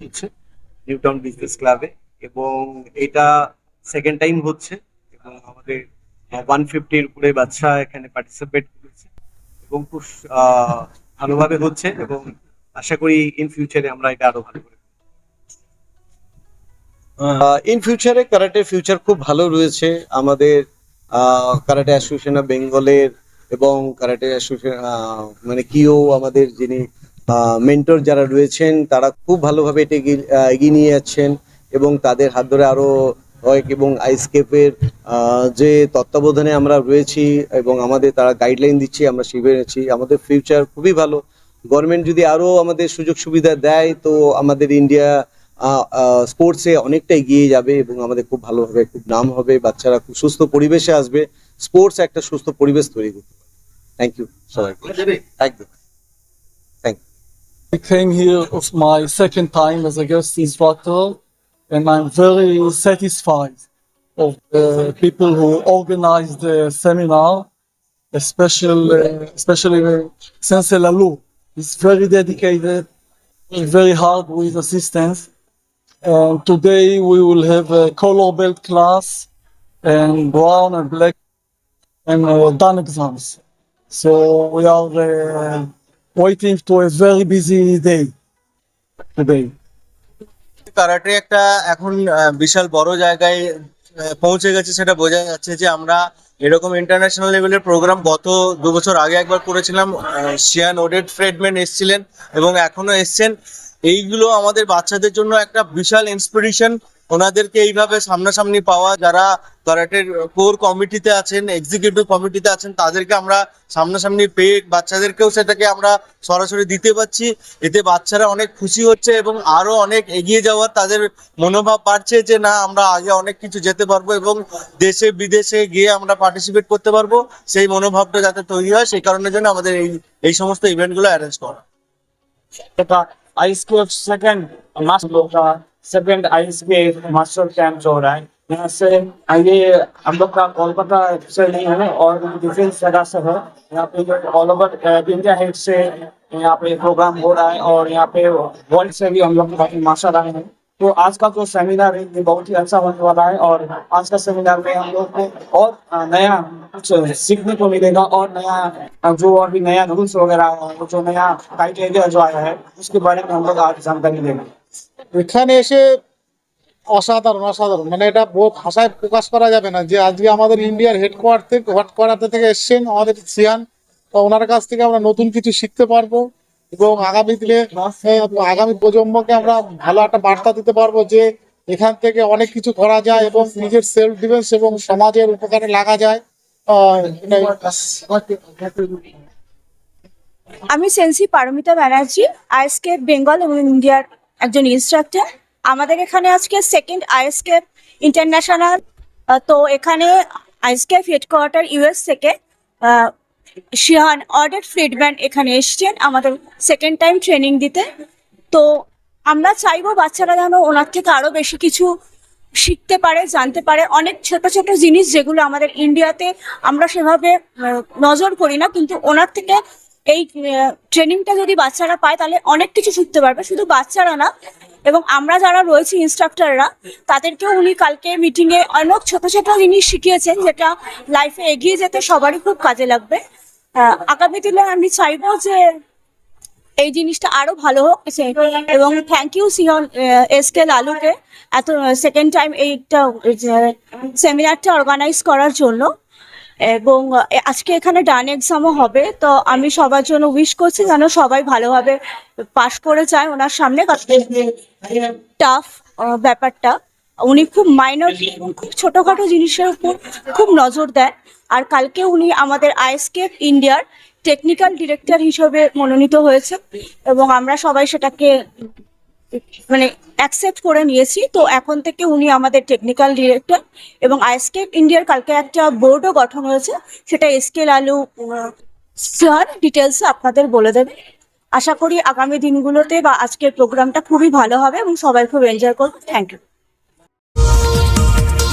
হচ্ছে new town business ক্লাবে এবং এটা সেকেন্ড টাইম হচ্ছে এবং আমাদের ওয়ান ফিফটির উপরে বাচ্চা এখানে পার্টিসিপেট করেছে এবং খুব ভালোভাবে হচ্ছে এবং আশা করি ইন ফিউচারে আমরা এটা আরও ভালো করে ইন ফিউচারে কারাটের ফিউচার খুব ভালো রয়েছে। আমাদের কারাটে অ্যাসোসিয়েশন অফ বেঙ্গলের এবং কারাটে অ্যাসোসিয়েশন মানে কিও আমাদের যিনি মেন্টর যারা রয়েছেন তারা খুব ভালোভাবে এটা এগিয়ে নিয়ে যাচ্ছেন এবং তাদের হাত ধরে আরও কয়েক এবং আইসকেপের যে তত্ত্বাবধানে আমরা রয়েছি এবং আমাদের তারা গাইডলাইন দিচ্ছে আমরা শিখে নিচ্ছি আমাদের ফিউচার খুবই ভালো। গভর্নমেন্ট যদি আরও আমাদের সুযোগ সুবিধা দেয় তো আমাদের ইন্ডিয়া স্পোর্টসে অনেকটা এগিয়ে যাবে এবং আমাদের খুব ভালোভাবে খুব নাম হবে বাচ্চারা খুব সুস্থ পরিবেশে আসবে। স্পোর্টস একটা সুস্থ পরিবেশ তৈরি করতে পারে থ্যাংক ইউ সবাইকে একদম। I came here of my second time as a guest instructor, and I'm very satisfied of the people who organized the seminar, especially especially Sensei Lalu. He's very dedicated, very hard with assistance. And today we will have a color belt class and brown and black and uh, done exams. So we are uh, waiting to a very busy day today. Karate একটা এখন বিশাল বড় জায়গায় পৌঁছে গেছে সেটা বোঝা যাচ্ছে যে আমরা এরকম ইন্টারন্যাশনাল লেভেলের প্রোগ্রাম গত দু বছর আগে একবার করেছিলাম শিয়ান ওডেড ফ্রেডম্যান এসেছিলেন এবং এখনও এসছেন এইগুলো আমাদের বাচ্চাদের জন্য একটা বিশাল ইন্সপিরেশন ওনাদেরকে এইভাবে সামনাসামনি পাওয়া যারা কারাটের কোর কমিটিতে আছেন এক্সিকিউটিভ কমিটিতে আছেন, তাদেরকে আমরা সামনাসামনি পেয়ে বাচ্চাদেরকেও সেটাকে আমরা সরাসরি দিতে পারছি। এতে বাচ্চারা অনেক খুশি হচ্ছে এবং আরও অনেক এগিয়ে যাওয়ার তাদের মনোভাব বাড়ছে যে, না, আমরা আগে অনেক কিছু যেতে পারব এবং দেশে, বিদেশে গিয়ে আমরা পার্টিসিপেট করতে পারব। সেই মনোভাবটা যাতে তৈরি হয়, সেই কারণের জন্য আমাদের এই এই সমস্ত ইভেন্টগুলো অ্যারেঞ্জ করা। आइस के सेकंड मास्टर का सेकंड आइस के मास्टर कैंप जो हो रहा है यहाँ से ये हम लोग का कोलकाता से नहीं है और डिफरेंट जगह से है। यहाँ पे जो ऑल ओवर इंडिया हेड से यहाँ पे प्रोग्राम हो रहा है, और यहाँ पे वर्ल्ड से भी हम लोग मास्टर आए हैं। तो आज का जो सेमिनार है ये बहुत ही अच्छा होने वाला है और आज का सेमिनार में हम लोग को और अ, नया कुछ सीखने को मिलेगा और नया अ, जो अभी नया रूल्स वगैरह है, जो नया क्राइटेरिया जो आया है उसके बारे में हम लोग आज जानकारी देंगे এখানে এসে অসাধারণ অসাধারণ মানে এটা বহু ভাষায় প্রকাশ করা যাবে না যে আজকে আমাদের ইন্ডিয়ার হেডকোয়ার্টার থেকে হেডকোয়ার্টার থেকে এসছেন আমাদের সিয়ান তো ওনার কাছ থেকে আমরা নতুন কিছু শিখতে পারবো এবং আগামী দিনে আগামী প্রজন্মকে আমরা ভালো একটা বার্তা দিতে পারব যে এখান থেকে অনেক কিছু করা যায় এবং নিজের সেলফ ডিফেন্স এবং সমাজের উপকারে লাগা যায়। আমি সেন্সি পারমিতা ব্যানার্জি, আইএসকে বেঙ্গল এবং ইন্ডিয়ার একজন ইনস্ট্রাক্টর আমাদের এখানে আজকে সেকেন্ড আইএসকে ইন্টারন্যাশনাল তো এখানে আইএসকে হেডকোয়ার্টার ইউএস থেকে শিহান অর্ডার ফ্রিডম্যান এখানে এসছেন, আমাদের সেকেন্ড টাইম ট্রেনিং দিতে। তো আমরা চাইব বাচ্চারা যেন ওনার থেকে আরও বেশি কিছু শিখতে পারে, জানতে পারে। অনেক ছোট ছোট জিনিস যেগুলো আমাদের ইন্ডিয়াতে আমরা সেভাবে নজর করি না, কিন্তু ওনার থেকে এই ট্রেনিংটা যদি বাচ্চারা পায়, তাহলে অনেক কিছু শিখতে পারবে। শুধু বাচ্চারা না, এবং আমরা যারা রয়েছি ইনস্ট্রাক্টররা তাদেরকেও উনি কালকে মিটিংয়ে অনেক ছোট ছোট জিনিস শিখিয়েছেন, যেটা লাইফে এগিয়ে যেতে সবারই খুব কাজে লাগবে। আগামী দিনে আমি চাইব যে এই জিনিসটা আরও ভালো হোক এবং থ্যাংক ইউ সিহন এস কে লালুকে এত সেকেন্ড টাইম এইটা সেমিনারটা অর্গানাইজ করার জন্য। এবং আজকে এখানে ডান এক্সামও হবে, তো আমি সবার জন্য উইশ করছি যেন সবাই ভালোভাবে পাশ করে যায় ওনার সামনে। টাফ ব্যাপারটা। উনি খুব মাইনর খুব ছোটোখাটো জিনিসের উপর খুব নজর দেয়। আর কালকে উনি আমাদের আইএসকে ইন্ডিয়ার টেকনিক্যাল ডিরেক্টর হিসেবে মনোনীত হয়েছে এবং আমরা সবাই সেটাকে মানে অ্যাকসেপ্ট করে নিয়েছি। তো এখন থেকে উনি আমাদের টেকনিক্যাল ডিরেক্টর এবং আইএসকে ইন্ডিয়ার কালকে একটা বোর্ডও গঠন হয়েছে। সেটা এসকে লালু স্যার ডিটেলসে আপনাদের বলে দেবে। আশা করি আগামী দিনগুলোতে বা আজকের প্রোগ্রামটা খুবই ভালো হবে এবং সবাই খুব এনজয় করবে। Thank you